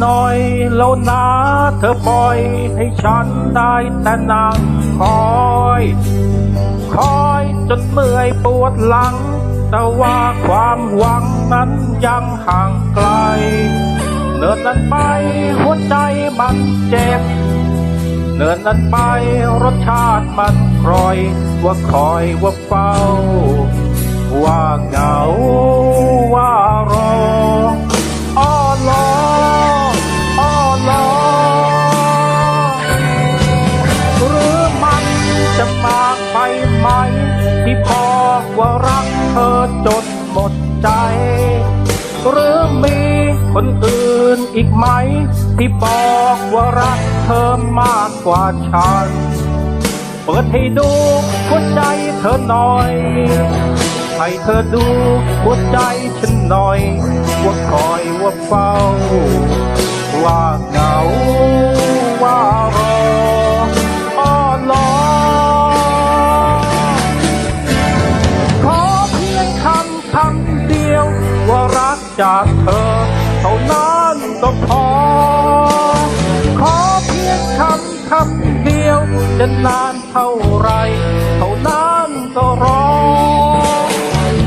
หน่อยแล้วนะเธอปล่อยให้ฉันได้แต่นั่งคอย คอยจนเมื่อยปวดหลัง แต่ว่าความหวังนั้นยังห่างไกลเนินนั้นไปหัวใจมันเจ็บเนินนั้นไปรสชาติมันกร่อย ว่าคอยว่าเฝ้า ว่าเหงา หรือมีคนอื่นอีกไหม ที่บอกว่ารักเธอมากกว่าฉัน เปิดให้ดูหัวใจเธอหน่อย ให้เธอดูหัวใจฉันหน่อย ว่าคอยว่าเฝ้า ว่าเหงา จากเธอ เท่านั้นก็พอ ขอเพียงคำคำเดียว จะนานเท่าไร เท่านั้นก็รอ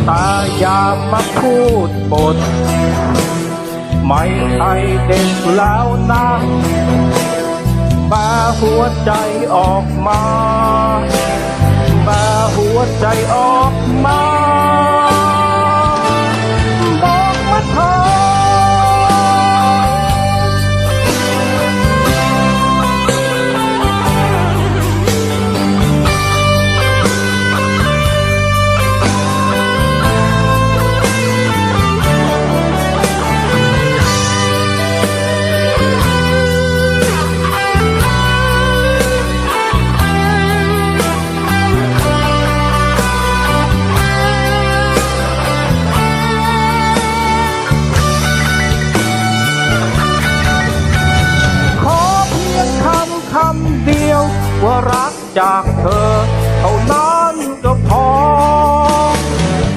แต่อย่ามาพูดบนไม่ใช่เด็กแล้วนะแบหัวใจออกมาแบหัวใจออกมา รักจากเธอ เท่านั้นก็พอ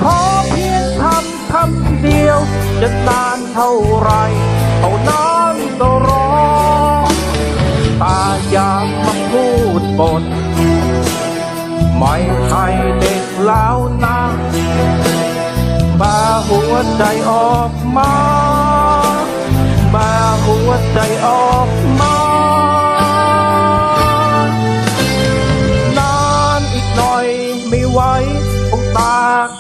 ขอเพียงคำคำเดียว จะนานเท่าไร เท่านั้นก็รอตาอย่ามาพูดบนไม่ใช่เด็กแล้วนะบาหัวใจออกมาบาหัวใจออก ไม่ไหวคงตา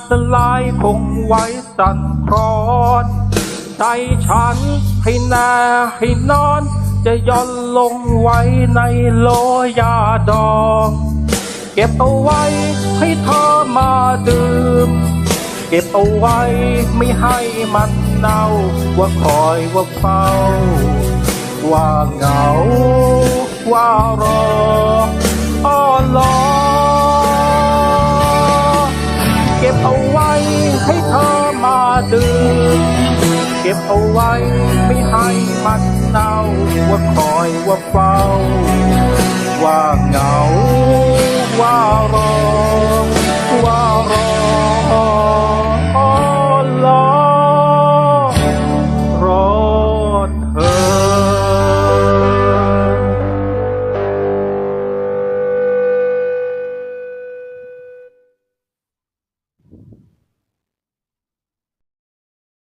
สลายคงไว้สั่นคลอนใจฉันให้แนาให้นอน จะย่อนลงไว้ในโลยาดอง เก็บเอาไว้ให้เธอมาดื่ม เก็บเอาไว้ไม่ให้มันเน่าว่าคอยว่าเฝ้า ว่าเหงา ว่ารอ บเอาไว้ไม่ให้มันเน่าว่าคอยว่าเฝ้า